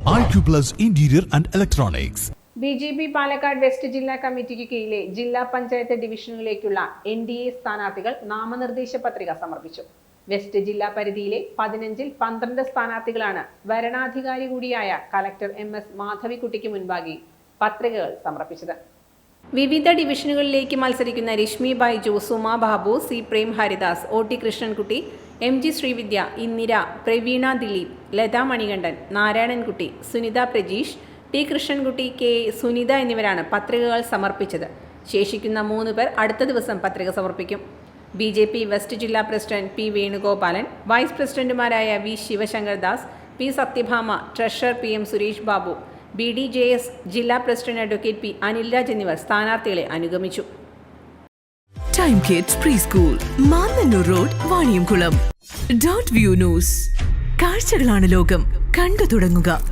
Interior and Electronics. B J P Palakkad west ജില്ലാ കമ്മിറ്റിക്ക് കീഴിലെ ജില്ലാ പഞ്ചായത്ത് ഡിവിഷനുകളിലേക്കുള്ള എൻ ഡി എ സ്ഥാനാർത്ഥികൾ നാമനിർദ്ദേശ പത്രിക സമർപ്പിച്ചു വെസ്റ്റ് ജില്ലാ പരിധിയിലെ പതിനഞ്ചിൽ പന്ത്രണ്ട് സ്ഥാനാർത്ഥികളാണ് വരണാധികാരി കൂടിയായ കലക്ടർ എം എസ് മാധവിക്കുട്ടിക്ക് മുൻപാകെ പത്രികകൾ സമർപ്പിച്ചത് വിവിധ ഡിവിഷനുകളിലേക്ക് മത്സരിക്കുന്ന Rashmi Bai Jose Suma Babu C Prem Haridas O T Krishnankutty M G Srividya Indira Praveena Dileep Latha Manikandan Narayanankutty Sunitha Prajeesh T Krishnankutty K Sunitha എന്നിവരാണ് പത്രികകൾ സമർപ്പിച്ചത്. ശേഷിക്കുന്ന മൂന്ന് പേർ അടുത്ത ദിവസം പത്രിക സമർപ്പിക്കും. ബി ജെ പി വെസ്റ്റ് ജില്ലാ പ്രസിഡന്റ് പി വേണുഗോപാലൻ വൈസ് പ്രസിഡന്റുമാരായ V Sivasankar Das P Sathyabhama treasurer P M Suresh Babu B D J S ജില്ലാ പ്രസിഡന്റ് അഡ്വക്കേറ്റ് പി അനിൽരാജ് എന്നിവർ സ്ഥാനാർത്ഥികളെ അനുഗമിച്ചു. കാഴ്ചകളാണ് ലോകം. കണ്ടു തുടങ്ങുക.